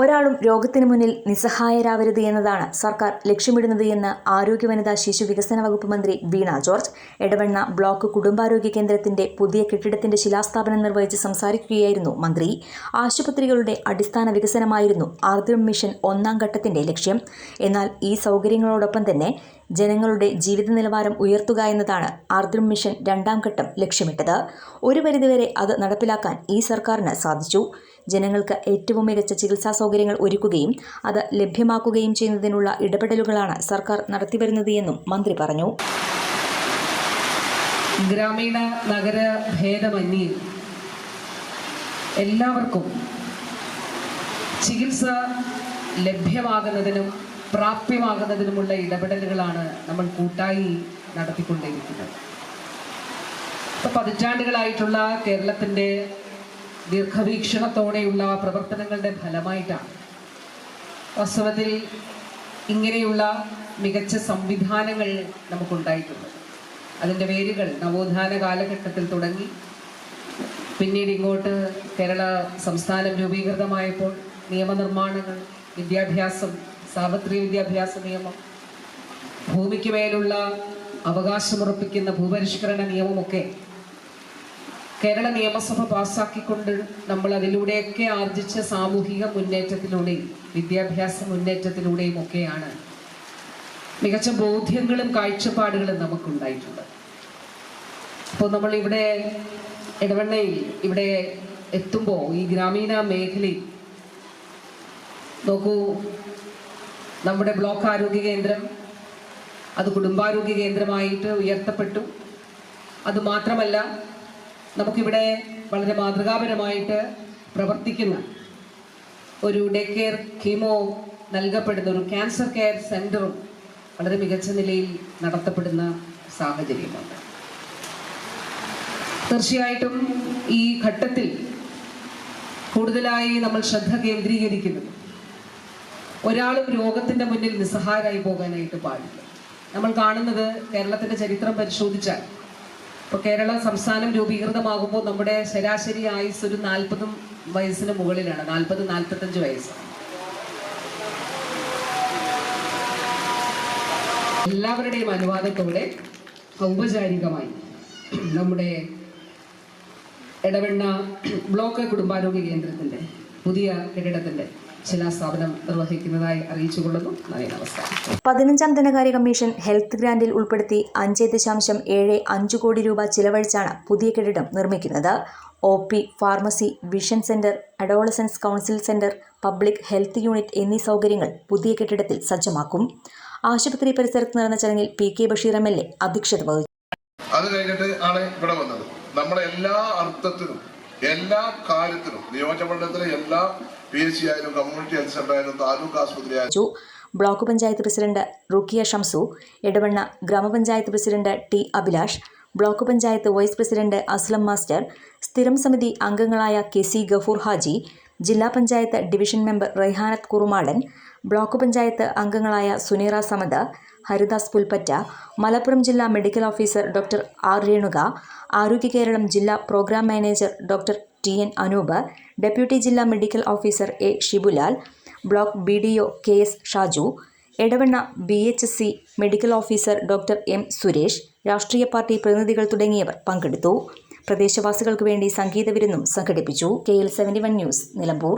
ഒരാളും രോഗത്തിന് മുന്നിൽ നിസ്സഹായരാവരുത് എന്നതാണ് സർക്കാർ ലക്ഷ്യമിടുന്നത് എന്ന് ആരോഗ്യ വനിതാ ശിശു വികസന വകുപ്പ് മന്ത്രി വീണ ജോർജ്. എടവണ്ണ ബ്ലോക്ക് കുടുംബാരോഗ്യ കേന്ദ്രത്തിന്റെ പുതിയ കെട്ടിടത്തിന്റെ ശിലാസ്ഥാപനം നിർവഹിച്ച് സംസാരിക്കുകയായിരുന്നു മന്ത്രി. ആശുപത്രികളുടെ അടിസ്ഥാന വികസനമായിരുന്നു ആർദ്രം മിഷൻ ഒന്നാം ഘട്ടത്തിന്റെ ലക്ഷ്യം. എന്നാൽ ഈ സൗകര്യങ്ങളോടൊപ്പം തന്നെ ജനങ്ങളുടെ ജീവിത നിലവാരം ഉയർത്തുക എന്നതാണ് ആർദ്രം മിഷൻ രണ്ടാം ഘട്ടം ലക്ഷ്യമിട്ടത്. ഒരു പരിധിവരെ അത് നടപ്പിലാക്കാൻ ഈ സർക്കാരിന് സാധിച്ചു. ജനങ്ങൾക്ക് ഏറ്റവും മികച്ച ചികിത്സാ സൗകര്യങ്ങൾ ഒരുക്കുകയും അത് ലഭ്യമാക്കുകയും ചെയ്യുന്നതിനുള്ള ഇടപെടലുകളാണ് സർക്കാർ നടത്തിവരുന്നത് എന്നും മന്ത്രി പറഞ്ഞു. ഗ്രാമീണ നഗര ഭേദമന്യേ എല്ലാവർക്കും ചികിത്സ ലഭ്യമാകുന്നതിനും പ്രാപ്യമാകുന്നതിനുമുള്ള ഇടപെടലുകളാണ് നമ്മൾ കൂട്ടായി നടത്തിക്കൊണ്ടിരിക്കുന്നത് ഇപ്പോൾ പതിറ്റാണ്ടുകളായിട്ടുള്ള കേരളത്തിന്റെ ദീർഘവീക്ഷണത്തോടെയുള്ള പ്രവർത്തനങ്ങളുടെ ഫലമായിട്ടാണ്. വാസ്തവത്തിൽ ഇങ്ങനെയുള്ള മികച്ച സംവിധാനങ്ങൾ നമുക്കുണ്ടായിട്ടുള്ളത് അതിന്റെ വേരുകൾ നവോത്ഥാന കാലഘട്ടത്തിൽ തുടങ്ങി പിന്നീട് ഇങ്ങോട്ട് കേരള സംസ്ഥാനം രൂപീകൃതമായപ്പോൾ നിയമനിർമ്മാണങ്ങൾ വിദ്യാഭ്യാസം സാർവത്രിക വിദ്യാഭ്യാസ നിയമം ഭൂമിക്ക് മേലുള്ള അവകാശമുറപ്പിക്കുന്ന ഭൂപരിഷ്കരണ നിയമമൊക്കെ കേരള നിയമസഭ പാസ്സാക്കിക്കൊണ്ട് നമ്മൾ അതിലൂടെയൊക്കെ ആർജിച്ച സാമൂഹിക മുന്നേറ്റത്തിലൂടെയും വിദ്യാഭ്യാസ മുന്നേറ്റത്തിലൂടെയും ഒക്കെയാണ് മികച്ച ബോധ്യങ്ങളും കാഴ്ചപ്പാടുകളും നമുക്കുണ്ടായിട്ടുണ്ട്. അപ്പോൾ നമ്മൾ ഇവിടെ ഇടവണ്ണയിൽ ഇവിടെ എത്തുമ്പോൾ ഈ ഗ്രാമീണ മേഖലയിൽ നോക്കൂ നമ്മുടെ ബ്ലോക്ക് ആരോഗ്യ കേന്ദ്രം അത് കുടുംബാരോഗ്യ കേന്ദ്രമായിട്ട് ഉയർത്തപ്പെട്ടു. അതുമാത്രമല്ല നമുക്കിവിടെ വളരെ മാതൃകാപരമായിട്ട് പ്രവർത്തിക്കുന്ന ഒരു ഡേ കെയർ കീമോ നൽകപ്പെടുന്ന ഒരു ക്യാൻസർ കെയർ സെന്ററും വളരെ മികച്ച നിലയിൽ നടത്തപ്പെടുന്ന സാഹചര്യമുണ്ട്. തീർച്ചയായിട്ടും ഈ ഘട്ടത്തിൽ കൂടുതലായി നമ്മൾ ശ്രദ്ധ കേന്ദ്രീകരിക്കുന്നത് ഒരാളും രോഗത്തിന്റെ മുന്നിൽ നിസ്സഹായരായി പോകാനായിട്ട് പാടില്ല. നമ്മൾ കാണുന്നത് കേരളത്തിന്റെ ചരിത്രം പരിശോധിച്ചാൽ ഇപ്പോൾ കേരള സംസ്ഥാനം രൂപീകൃതമാകുമ്പോൾ നമ്മുടെ ശരാശരി ആയുസ് ഒരു നാൽപ്പതും വയസ്സിന് മുകളിലാണ്. നാൽപ്പത് നാൽപ്പത്തഞ്ച് വയസ്സ്. എല്ലാവരുടെയും അനുവാദത്തോടെ ഔപചാരികമായി നമ്മുടെ ഇടവെണ്ണ ബ്ലോക്ക് കുടുംബാരോഗ്യ കേന്ദ്രത്തിന്റെ പുതിയ കെട്ടിടത്തിന്റെ ശിലാസ്ഥാപനം നിർവഹിക്കുന്നതായി അറിയിച്ചുകൊള്ളുന്നു. നന്ദി നമസ്കാരം പതിനഞ്ചാം ധനകാര്യ കമ്മീഷൻ ഹെൽത്ത് ഗ്രാന്റിൽ ഉൾപ്പെടുത്തി അഞ്ച് ദശാംശം ഏഴ് അഞ്ച് കോടി രൂപ ചിലവഴിച്ചാണ് പുതിയ കെട്ടിടം നിർമ്മിക്കുന്നത്. O P pharmacy vision centre adolescence council centre public health unit എന്നീ സൗകര്യങ്ങൾ പുതിയ കെട്ടിടത്തിൽ സജ്ജമാക്കും. ആശുപത്രി പരിസരത്ത് നടന്ന ചടങ്ങിൽ P K Basheer M L A അധ്യക്ഷത വഹിച്ചു. അത് കഴിഞ്ഞിട്ട് ആണ് ഇവിടെ വന്നത്. നമ്മുടെ എല്ലാ അർത്ഥത്തിനും എല്ലാ കാര്യത്തിലും നിയോജകമണ്ഡലത്തിലെ എല്ലാ പി എച്ച് സി ആയാലും കമ്മ്യൂണിറ്റി ഹെൽത്ത് സെന്റർ ആയാലും താലൂക്ക് ആശുപത്രി ആയാലും. ബ്ലോക്ക് പഞ്ചായത്ത് പ്രസിഡന്റ് റുക്കിയ ഷംസു എടവണ്ണ ഗ്രാമപഞ്ചായത്ത് president T Abhilash block panchayat vice president Aslam master സ്ഥിരം സമിതി അംഗങ്ങളായ കെ സി ഗഫൂർ ഹാജി ജില്ലാ panchayat division member Raihanath Kurumadan block panchayat അംഗങ്ങളായ സുനീറ സമദ് ഹരിദാസ് പുൽപ്പറ്റ മലപ്പുറം ജില്ലാ medical officer doctor R Renuka Arogya Keralam ജില്ലാ programme manager doctor T N Anoop deputy ജില്ലാ medical officer A Shibulal block B D O K S Shaju Edavanna B H C medical officer doctor M Suresh രാഷ്ട്രീയ party പ്രതിനിധികൾ തുടങ്ങിയവർ പങ്കെടുത്തു. പ്രദേശവാസികൾക്ക് വേണ്ടി സംഗീത വിരുന്നും സംഘടിപ്പിച്ചു. K L seventy one news Nilambur.